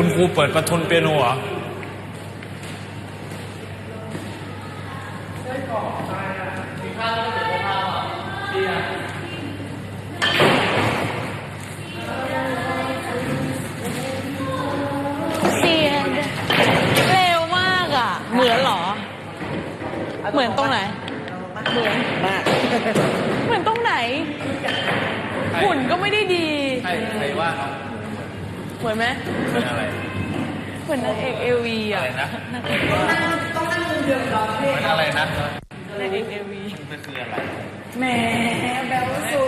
คุณครูเปิดประทุนเปียโนเหรอเซียนเร็วมากอะ เหมือนเหรอ เหมือนตรงไหน เหมือนมากเหมือนตรงไหน หุ่นก็ไม่ได้ดี ใครใครว่าน้อง เหมือนไหมเป็นอะไรเหมือนนางเอกเอวีอะอะไรนะเป็นอะไรนะนางเอกเอวีมันคืออะไรแหมแบลสุด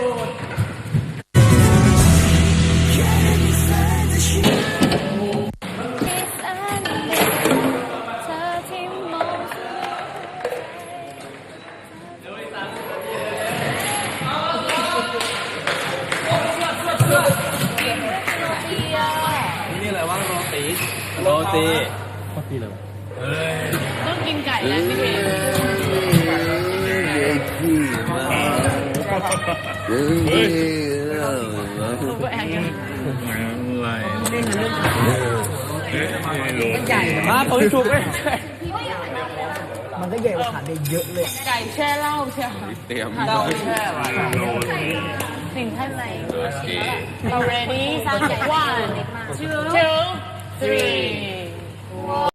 โรตีต้องกินไก่แล้วพี่เมย์เฮ้ยหนูก็แอบยังอะไรมาผมถูกเลยมันก็ใหญ่กว่าขาเด็กเยอะเลย ไก่แช่เหล้าใช่ไหมเตรียมเหล้าแช่อะไรสิ่งท่านในโอเค already one two three